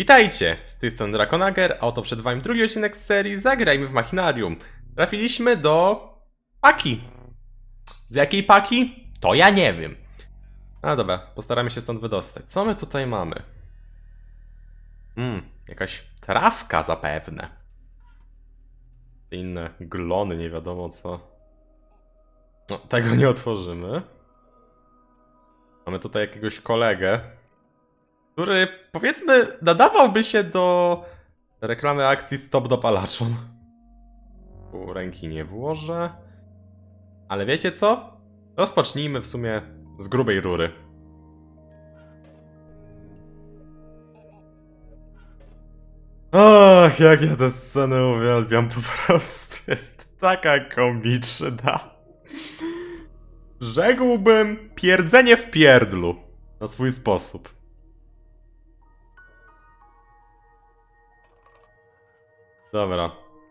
Witajcie! Z tej strony Drakonager, a oto przed wami drugi odcinek z serii Zagrajmy w Machinarium. Trafiliśmy do... paki. Z jakiej paki? To ja nie wiem. A dobra, postaramy się stąd wydostać. Co my tutaj mamy? Hmm, jakaś trawka zapewne. Inne glony, nie wiadomo co. No, tego nie otworzymy. Mamy tutaj jakiegoś kolegę, który powiedzmy nadawałby się do reklamy akcji Stop dopalaczom. Tu ręki nie włożę. Ale wiecie co? Rozpocznijmy w sumie z grubej rury. Ach, jak ja tę scenę uwielbiam po prostu. Jest taka komiczna. Rzekłbym pierdzenie w pierdlu. Na swój sposób. Dobra.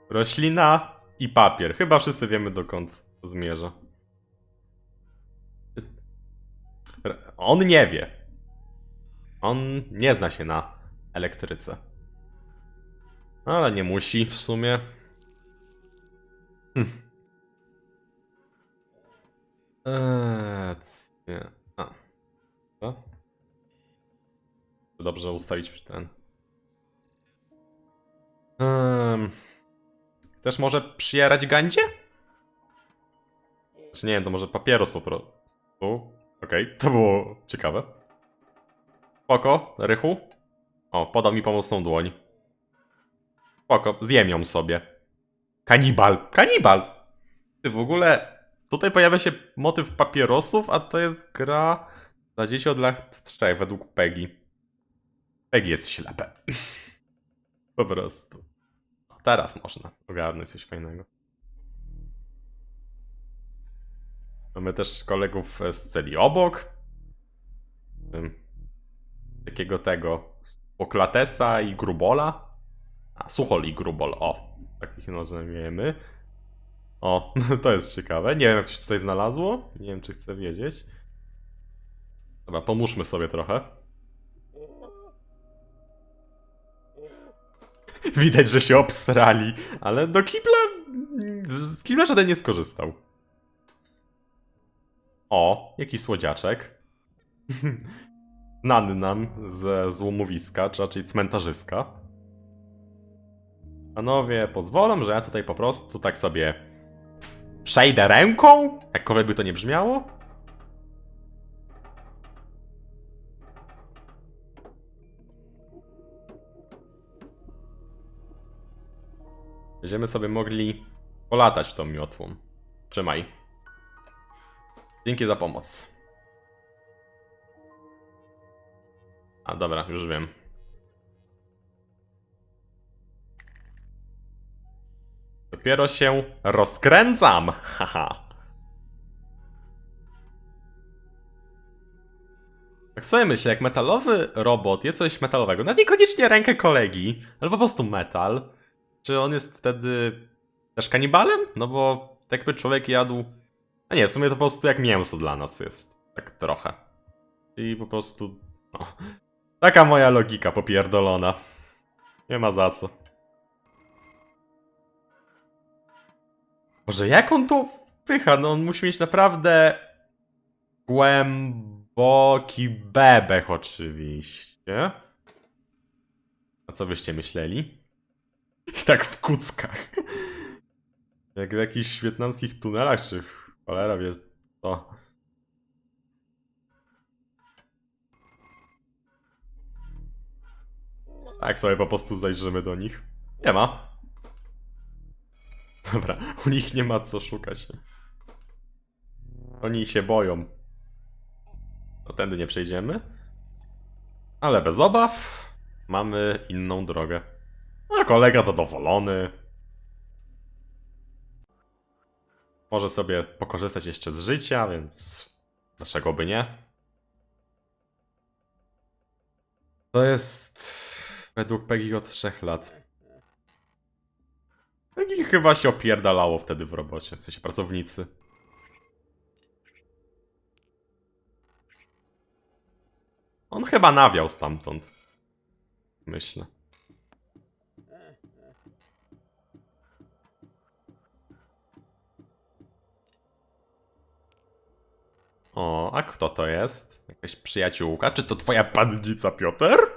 Roślina i papier. Chyba wszyscy wiemy dokąd to zmierza. On nie wie. On nie zna się na elektryce. Ale nie musi w sumie. Hm. Eee, nie. A. Co? Dobrze ustawić ten. Um, chcesz może przyjarać gandzie? Czy nie wiem, to może papieros po prostu. Okej, to było ciekawe. Spoko, rychu. O, podał mi pomocną dłoń. Spoko, zjem ją sobie. Kanibal, kanibal! Ty w ogóle, tutaj pojawia się motyw papierosów, a to jest gra dla dzieci od lat 3 według Peggy. Peggy jest ślepe. Po prostu. Teraz można ogarnąć coś fajnego. Mamy też kolegów z celi obok. Takiego tego. Poklatesa i Grubola. A, Suchol i Grubol. O, takich nazwiemy. O, to jest ciekawe. Nie wiem, jak się tutaj znalazło. Nie wiem, czy chcę wiedzieć. Dobra, pomóżmy sobie trochę. Widać, że się obstrali, ale do kibla. Z kibla żaden nie skorzystał. O, jaki słodziaczek. Znany nam ze złomowiska, czy raczej cmentarzyska. Panowie, pozwolą, że ja tutaj po prostu tak sobie przejdę ręką, jakkolwiek by to nie brzmiało. Będziemy sobie mogli polatać tą miotłą. Trzymaj. Dzięki za pomoc. A dobra, już wiem. Dopiero się rozkręcam. Haha. Tak sobie myślę, jak metalowy robot je coś metalowego, nawet niekoniecznie rękę kolegi, ale po prostu metal, czy on jest wtedy też kanibalem? No bo jakby człowiek jadł... A nie, w sumie to po prostu jak mięso dla nas jest. Tak trochę. I po prostu... No. Taka moja logika popierdolona. Nie ma za co. Może jak on to wpycha? No on musi mieć naprawdę głęboki bebech oczywiście. A co byście myśleli? I tak w kuckach. Jak w jakichś wietnamskich tunelach, czy cholera wie co. Tak sobie po prostu zajrzymy do nich. Nie ma. Dobra, u nich nie ma co szukać. Oni się boją. No tędy nie przejdziemy. Ale bez obaw mamy inną drogę. A kolega zadowolony. Może sobie pokorzystać jeszcze z życia, więc dlaczego by nie? To jest według Peggy od 3 lat. Peggy chyba się opierdalało wtedy w robocie, w sensie pracownicy. On chyba nawiał stamtąd. myślę. O, a kto to jest? Jakaś przyjaciółka? Czy to twoja pannica, Piotr?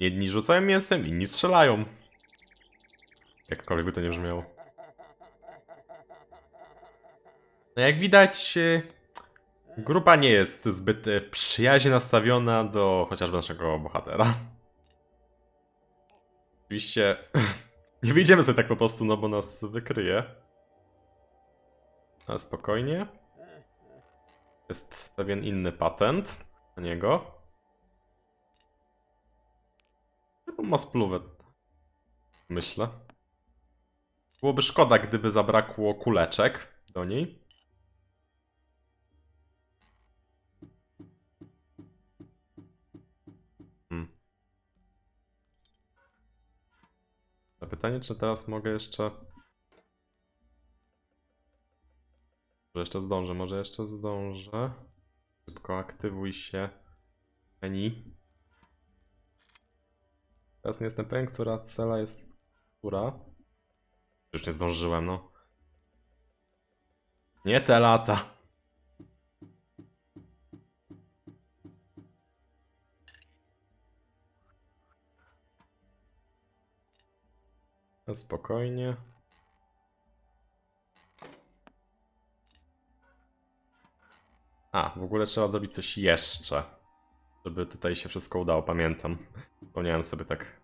Jedni rzucają mięsem, inni strzelają. Jakkolwiek by to nie brzmiało. No jak widać, e, grupa nie jest zbyt e, przyjaźnie nastawiona do chociażby naszego bohatera. Oczywiście nie wyjdziemy sobie tak po prostu, no bo nas wykryje. Ale spokojnie. Jest pewien inny patent na niego. On ma spluwę. Myślę. Byłoby szkoda, gdyby zabrakło kuleczek do niej. Pytanie, czy teraz mogę jeszcze... Może jeszcze zdążę, może jeszcze zdążę. Szybko aktywuj się. Eni. Teraz nie jestem pewien, która cela jest która. Już nie zdążyłem, no. Nie te lata. Spokojnie. A, w ogóle trzeba zrobić coś jeszcze. Żeby tutaj się wszystko udało, pamiętam. Wspomniałem sobie tak.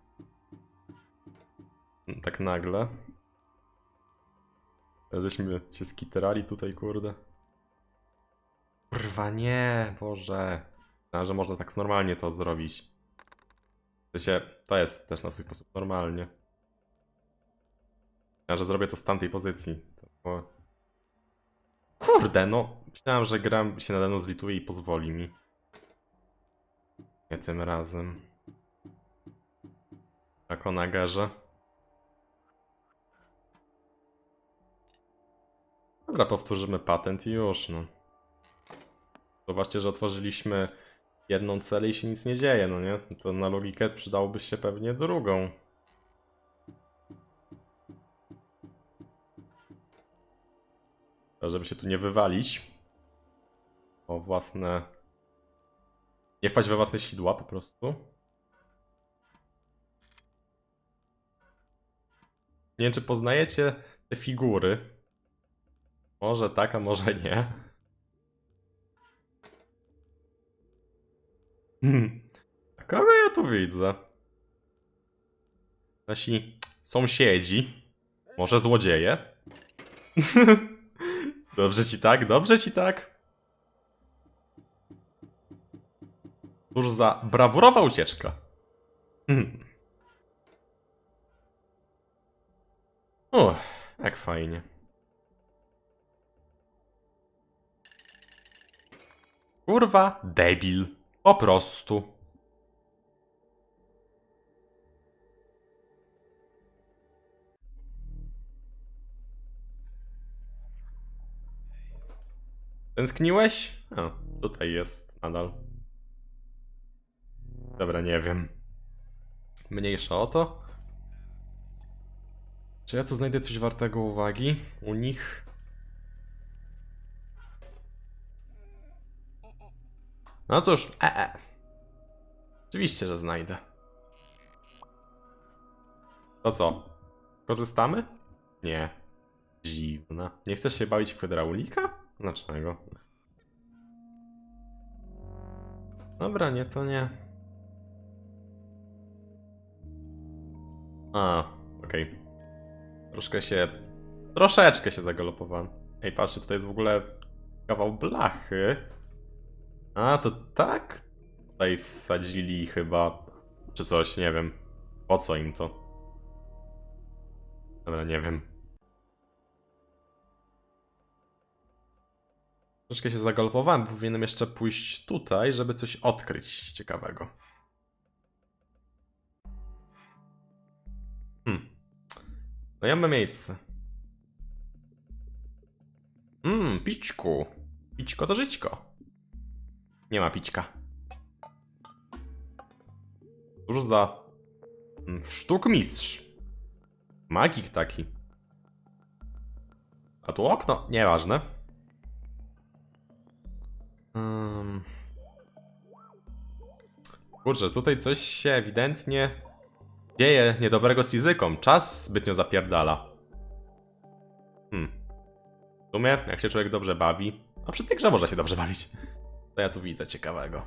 Tak nagle. Żeśmy się skiterali tutaj, kurde. Kurwa, nie, Boże. Myślałem, że można tak normalnie to zrobić. W sensie, to jest też na swój sposób normalnie. Ja, że zrobię to z tamtej pozycji. Kurde, no. Myślałem, że gra się nade mną zlituje i pozwoli mi. Nie tym razem. Tak o nagarze. Dobra, powtórzymy patent i już, no. Zobaczcie, że otworzyliśmy jedną celę i się nic nie dzieje, no nie? To na logikę przydałoby się pewnie drugą. Żeby się tu nie wywalić. O własne... Nie wpaść we własne sidła po prostu. Nie wiem, czy poznajecie te figury. Może tak, a może nie. Hmm. Kogo ja tu widzę? Nasi sąsiedzi. Może złodzieje? dobrze ci tak, dobrze ci tak. Cóż za brawurowa ucieczka. Hmm. Uff, jak fajnie. Kurwa, debil. Po prostu. Tęskniłeś? O, tutaj jest nadal. Dobra, nie wiem. Mniejsza o to. Czy ja tu znajdę coś wartego uwagi u nich? No cóż, e, e. Oczywiście, że znajdę. To co? Korzystamy? Nie. Dziwne. Nie chcesz się bawić w hydraulika? Dlaczego? Dobra, nie, to nie. A, okej. Troszkę się... Troszeczkę się zagalopowałem. Ej, patrzcie, tutaj jest w ogóle kawał blachy. A, to tak? Tutaj wsadzili chyba... Czy coś, nie wiem. Po co im to? Dobra, nie wiem. Troszeczkę się zagalopowałem, powinienem jeszcze pójść tutaj, żeby coś odkryć ciekawego. Hmm. No ja mam miejsce. Mmm, pićku. Pićko to żyćko. Nie ma pićka. Cóż za... mm, Sztukmistrz. Magik taki. A tu okno? Nieważne. Kurczę, tutaj coś się ewidentnie dzieje niedobrego z fizyką. Czas zbytnio zapierdala. Hmm. W sumie, jak się człowiek dobrze bawi, a przy tej grze można się dobrze bawić. To ja tu widzę ciekawego.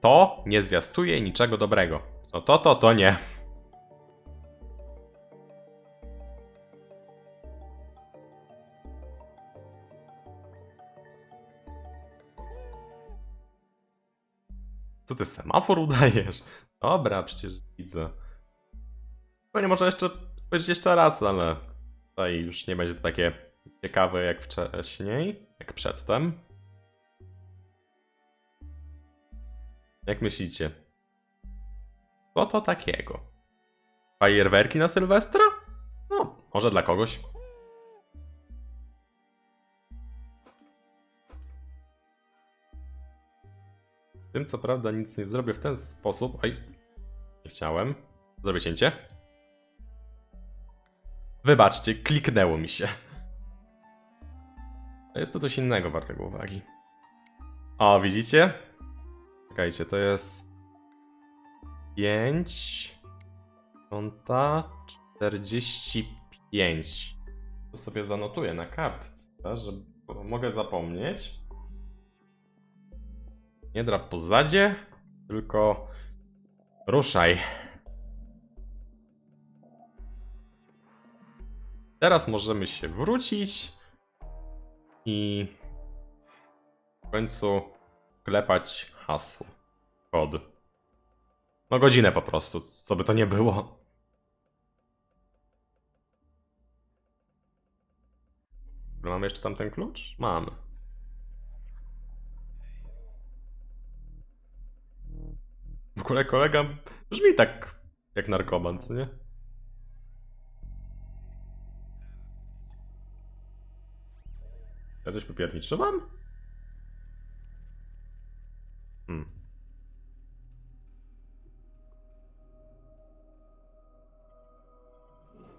To nie zwiastuje niczego dobrego. No to, to, to nie. Co ty semafor udajesz? Dobra, przecież widzę. Pewnie można jeszcze spojrzeć jeszcze raz, ale tutaj już nie będzie to takie ciekawe jak wcześniej, jak przedtem. Jak myślicie? Co to takiego? Fajerwerki na Sylwestra? No, może dla kogoś. Tym co prawda nic nie zrobię w ten sposób. Oj, nie chciałem. Zrobię cięcie. Wybaczcie, kliknęło mi się. Jest to coś innego wartego uwagi. O, widzicie? Czekajcie, to jest 5 konta 45. To sobie zanotuję na kartce, że mogę zapomnieć. Nie drap po zadzie, tylko ruszaj. Teraz możemy się wrócić i w końcu klepać hasło. Kod. No godzinę po prostu, co by to nie było. Mamy jeszcze tamten klucz? Mamy. W ogóle kolega brzmi tak jak narkoman, co nie? Ja coś popierniczy mam? Hmm.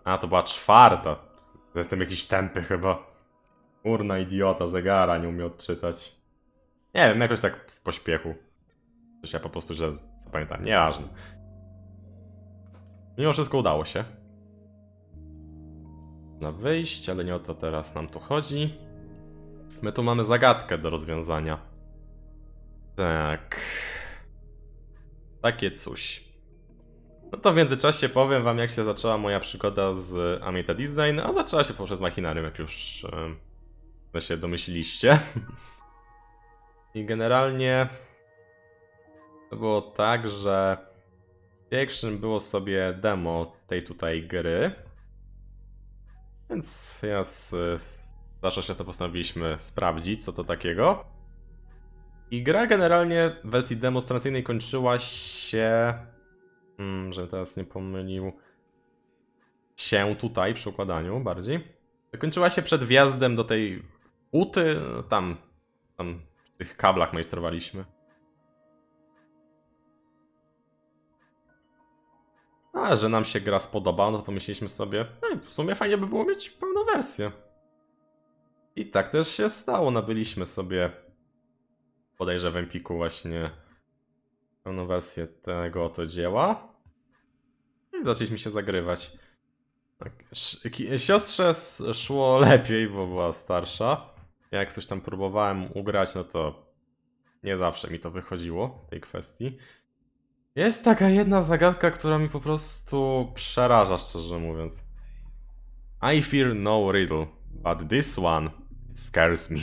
A, to była czwarta. Jestem jakiś tępy chyba. Urna idiota, zegara nie umie odczytać. Nie wiem, jakoś tak w pośpiechu. Coś ja po prostu źle zapamiętam. Nieważne. Mimo wszystko udało się. Na wyjść, ale nie o to teraz nam tu chodzi. My tu mamy zagadkę do rozwiązania. Tak. Takie coś. No to w międzyczasie powiem wam, jak się zaczęła moja przygoda z Amita Design, a zaczęła się poprzez Machinarium, jak już e, się domyśliliście. I generalnie to było tak, że pierwszym było sobie demo tej tutaj gry. Więc ja z, z Świasta postanowiliśmy sprawdzić, co to takiego. I gra generalnie w wersji demonstracyjnej kończyła się. Hmm, żebym teraz nie pomylił. Się tutaj przy układaniu bardziej. Kończyła się przed wjazdem do tej uty. Tam, tam w tych kablach majstrowaliśmy. A, że nam się gra spodoba, no to pomyśleliśmy sobie, "Ej, w sumie fajnie by było mieć pełną wersję. I tak też się stało, nabyliśmy sobie bodajże w Empiku właśnie pełną wersję tego oto dzieła. I zaczęliśmy się zagrywać. Tak, Siostrze szło lepiej, bo była starsza. Jak coś tam próbowałem ugrać, no to nie zawsze mi to wychodziło w tej kwestii. Jest taka jedna zagadka, która mi po prostu przeraża, szczerze mówiąc. I fear no riddle, but this one scares me.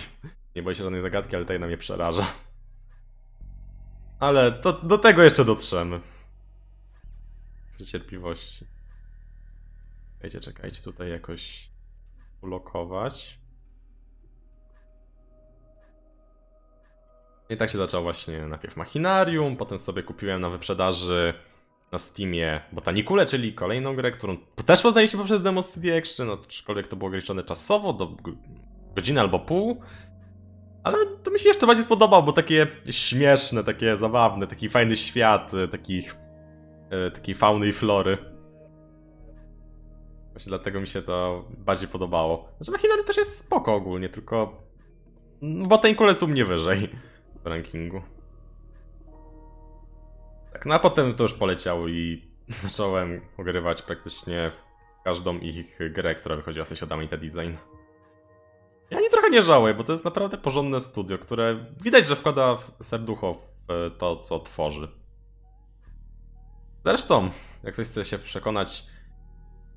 Nie boję się żadnej zagadki, ale ta jedna mnie przeraża. Ale to, do tego jeszcze dotrzemy. Przy cierpliwości. Czekajcie, czekajcie, tutaj jakoś ulokować. I tak się zaczęło właśnie najpierw Machinarium, potem sobie kupiłem na wyprzedaży na Steamie Botanicule, czyli kolejną grę, którą też poznaliśmy poprzez demo CD Action, aczkolwiek to było ograniczone czasowo, do godziny albo pół. Ale to mi się jeszcze bardziej spodobał, bo takie śmieszne, takie zabawne, taki fajny świat, e, takich, e, takiej fauny i flory. Właśnie dlatego mi się to bardziej podobało. Znaczy Machinarium też jest spoko ogólnie, tylko mm, Botanicule są mnie wyżej w rankingu. Tak, no a potem to już poleciał i zacząłem ogrywać praktycznie każdą ich grę, która wychodziła, w sensie od Amita Design. Ja nie trochę nie żałuję, bo to jest naprawdę porządne studio, które widać, że wkłada serducho w to, co tworzy. Zresztą, jak ktoś chce się przekonać,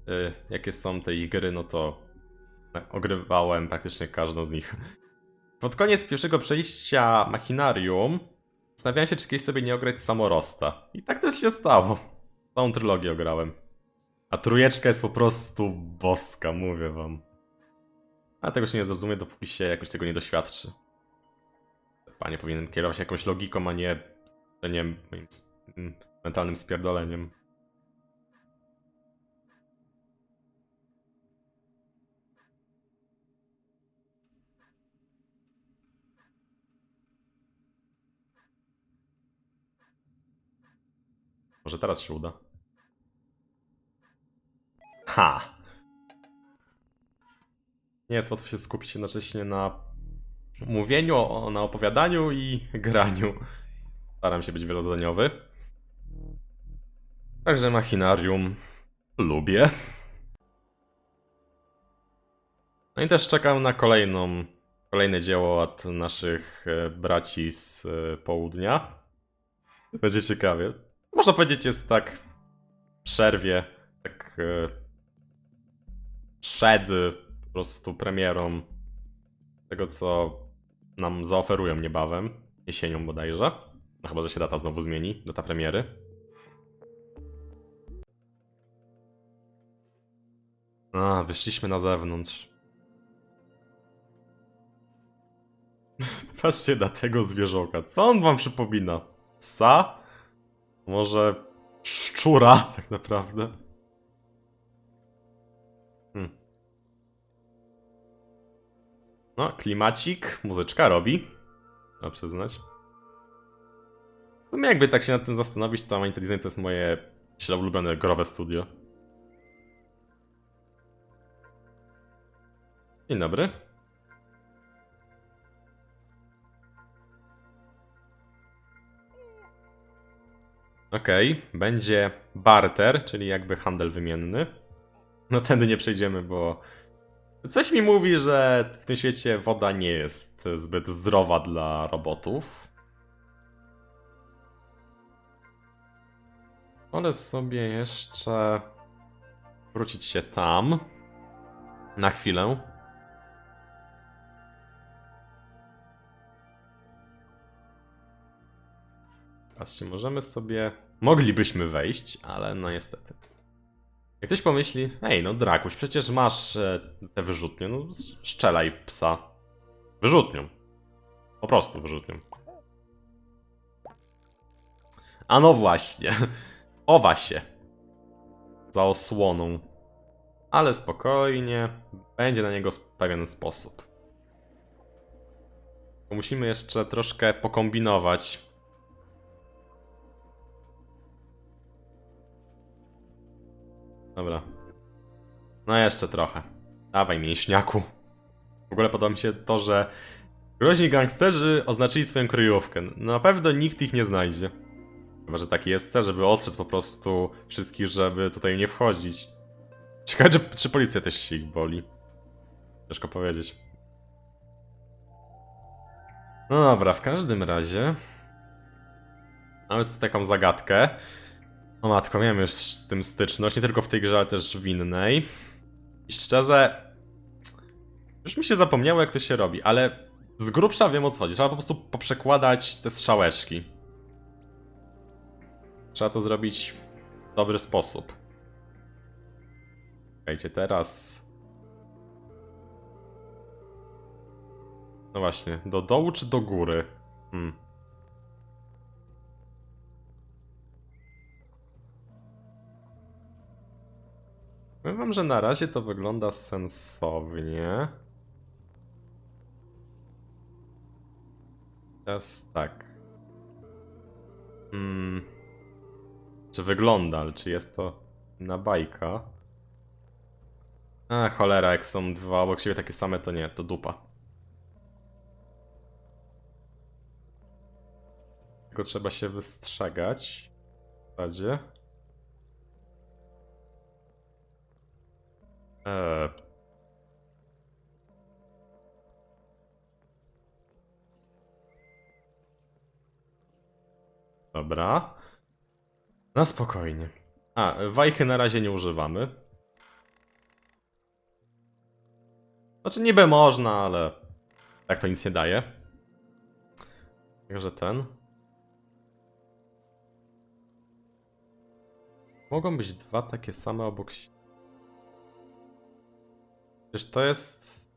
y, jakie są te gry, no to ogrywałem praktycznie każdą z nich. Pod koniec pierwszego przejścia Machinarium zastanawiałem się, czy kiedyś sobie nie ograć Samorosta. I tak też się stało. Całą trylogię ograłem. A trójeczka jest po prostu boska, mówię wam. A tego się nie zrozumie, dopóki się jakoś tego nie doświadczy. Panie powinien kierować jakąś logiką, a nie nie moim mentalnym spierdoleniem. Może teraz się uda. Ha! Nie jest łatwo się skupić jednocześnie na mówieniu, na opowiadaniu i graniu. Staram się być wielozadaniowy. Także machinarium lubię. No i też czekam na kolejną, kolejne dzieło od naszych e, braci z e, południa. Będzie ciekawie. Można powiedzieć, jest tak w przerwie, tak e, przed prostu premierą tego, co nam zaoferują niebawem, jesienią bodajże. No chyba, że się data znowu zmieni, data premiery. A, wyszliśmy na zewnątrz. Patrzcie na tego zwierzoka. Co on wam przypomina? Psa? Może szczura, tak naprawdę. Hmm. No, klimacik, muzyczka robi. Trzeba przyznać. W sumie jakby tak się nad tym zastanowić, to Design to jest moje źle ulubione growe studio. Dzień dobry. Okej, będzie barter, czyli jakby handel wymienny. No tędy nie przejdziemy, bo coś mi mówi, że w tym świecie woda nie jest zbyt zdrowa dla robotów. Wolę sobie jeszcze wrócić się tam na chwilę. Patrzcie, możemy sobie... Moglibyśmy wejść, ale no niestety. Jak ktoś pomyśli, ej no Drakuś, przecież masz e, te wyrzutnie, no strzelaj w psa. Wyrzutnią. Po prostu wyrzutnią. A no właśnie. Chowa się. Za osłoną. Ale spokojnie. Będzie na niego pewien sposób. Musimy jeszcze troszkę pokombinować. Dobra. No jeszcze trochę. Dawaj, mięśniaku. W ogóle podoba mi się to, że groźni gangsterzy oznaczyli swoją kryjówkę. Na pewno nikt ich nie znajdzie. Chyba, że taki jest cel, żeby ostrzec po prostu wszystkich, żeby tutaj nie wchodzić. Ciekawe, czy, czy policja też się ich boli. Ciężko powiedzieć. No dobra, w każdym razie... Mamy tu taką zagadkę. O matko, miałem już z tym styczność, nie tylko w tej grze, ale też w innej. I szczerze... Już mi się zapomniało, jak to się robi, ale z grubsza wiem o co chodzi. Trzeba po prostu poprzekładać te strzałeczki. Trzeba to zrobić w dobry sposób. Czekajcie, teraz... No właśnie, do dołu czy do góry? Hmm. Powiem wam, że na razie to wygląda sensownie. Teraz tak. Hmm. Czy wygląda, ale czy jest to na bajka? A cholera, jak są dwa obok siebie takie same, to nie, to dupa. Tylko trzeba się wystrzegać. W zasadzie. Eee. Dobra. Na spokojnie. A, wajchy na razie nie używamy. Znaczy niby można, ale tak to nic nie daje. Także ten. Mogą być dwa takie same obok siebie. Przecież to jest...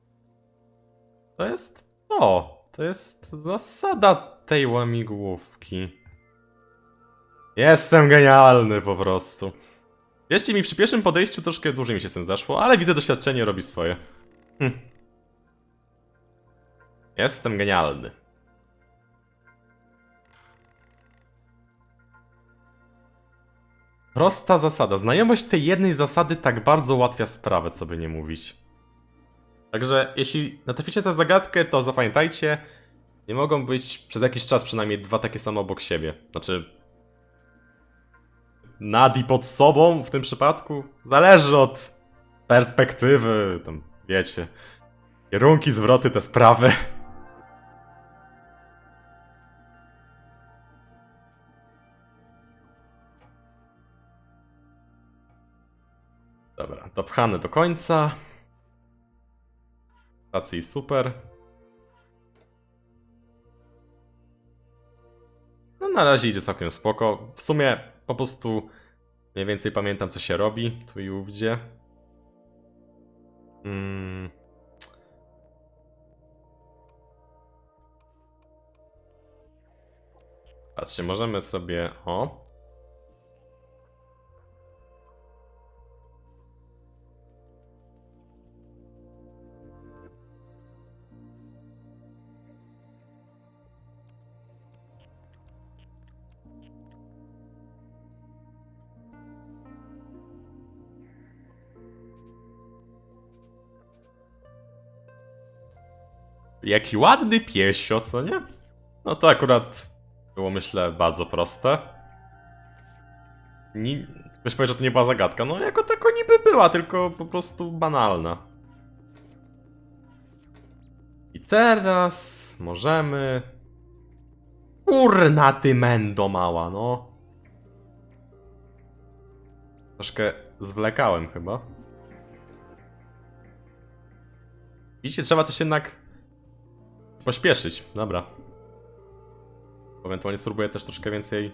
To jest to. To jest zasada tej łamigłówki. Jestem genialny po prostu. Wierzcie mi, przy pierwszym podejściu troszkę dłużej mi się z tym zaszło, ale widzę, doświadczenie robi swoje. Hm. Jestem genialny. Prosta zasada. Znajomość tej jednej zasady tak bardzo ułatwia sprawę, co by nie mówić. Także jeśli natraficie tę zagadkę, to zapamiętajcie, nie mogą być przez jakiś czas przynajmniej dwa takie same obok siebie. Znaczy, nad i pod sobą w tym przypadku. Zależy od perspektywy, tam wiecie. Kierunki, zwroty, te sprawy. Dobra, dopchane do końca. Stacji super. No na razie idzie całkiem spoko. W sumie po prostu mniej więcej pamiętam co się robi tu i ówdzie. Mm. Patrzcie, możemy sobie... O! Jaki ładny piesio, co nie? No to akurat było, myślę, bardzo proste. Ni... Ktoś powie, że to nie była zagadka. No, jako tako niby była, tylko po prostu banalna. I teraz możemy... Kurna ty mendo mała, no. Troszkę zwlekałem chyba. Widzicie, trzeba też jednak pośpieszyć. Dobra. Ewentualnie spróbuję też troszkę więcej.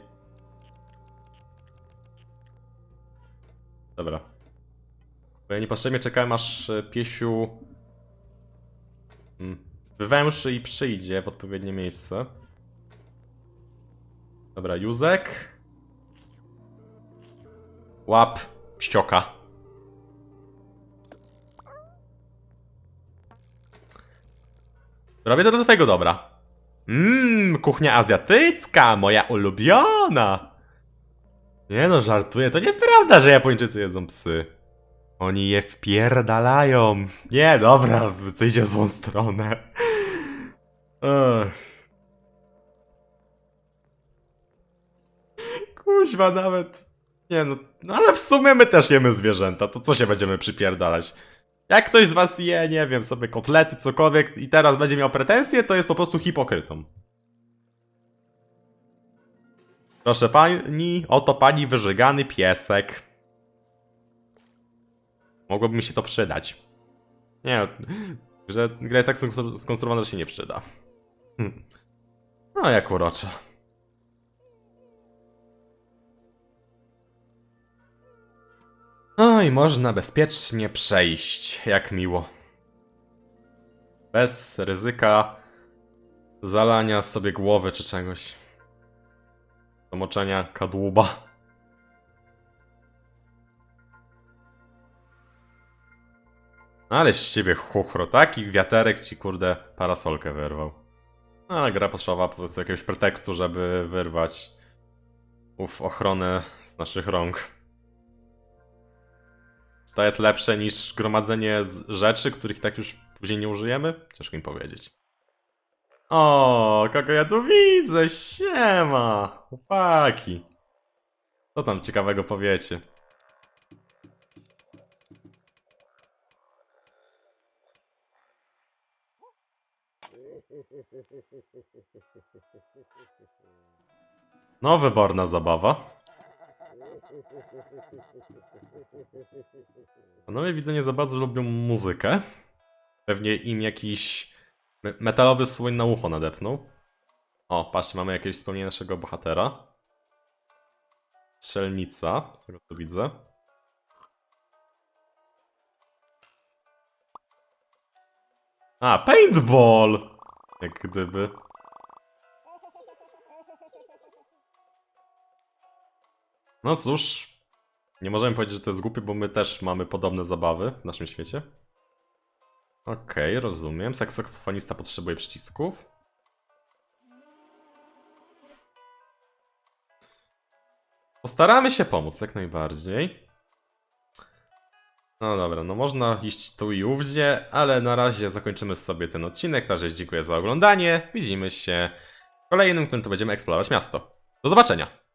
Dobra. Bo ja niepotrzebnie czekałem aż e, piesiu mm, wywęszy i przyjdzie w odpowiednie miejsce. Dobra, Józek. Łap pścioka. Robię to do twojego dobra. Mmm, kuchnia azjatycka, moja ulubiona. Nie no, żartuję, to nieprawda, że Japończycy jedzą psy. Oni je wpierdalają. Nie, dobra, co idzie w złą stronę. Ech. Kuźwa nawet. Nie no, no ale w sumie my też jemy zwierzęta, to co się będziemy przypierdalać? Jak ktoś z was je, nie wiem, sobie kotlety, cokolwiek i teraz będzie miał pretensje, to jest po prostu hipokrytą. Proszę pani, oto pani wyżygany piesek. Mogłoby mi się to przydać. Nie, że gra jest tak skon- skonstruowana, że się nie przyda. Hm. No, jak uroczo. No i można bezpiecznie przejść, jak miło. Bez ryzyka zalania sobie głowy czy czegoś. Zamoczenia kadłuba. Ale z ciebie chuchro, taki wiaterek ci kurde parasolkę wyrwał. A gra potrzeba po prostu jakiegoś pretekstu, żeby wyrwać ów ochronę z naszych rąk. To jest lepsze niż gromadzenie rzeczy, których tak już później nie użyjemy? Ciężko mi powiedzieć. O, kogo ja tu widzę? Siema! Chłopaki. Co tam ciekawego powiecie? No, wyborna zabawa. Panowie widzę nie za bardzo lubią muzykę. Pewnie im jakiś me- metalowy słoń na ucho nadepnął. O, patrzcie, mamy jakieś wspomnienie naszego bohatera. Strzelnica, z tego co widzę. A, paintball! Jak gdyby. No cóż, nie możemy powiedzieć, że to jest głupie, bo my też mamy podobne zabawy w naszym świecie. Okej, rozumiem. Saksofonista potrzebuje przycisków. Postaramy się pomóc, jak najbardziej. No dobra, no można iść tu i ówdzie, ale na razie zakończymy sobie ten odcinek. Także dziękuję za oglądanie. Widzimy się w kolejnym, w którym to będziemy eksplorować miasto. Do zobaczenia!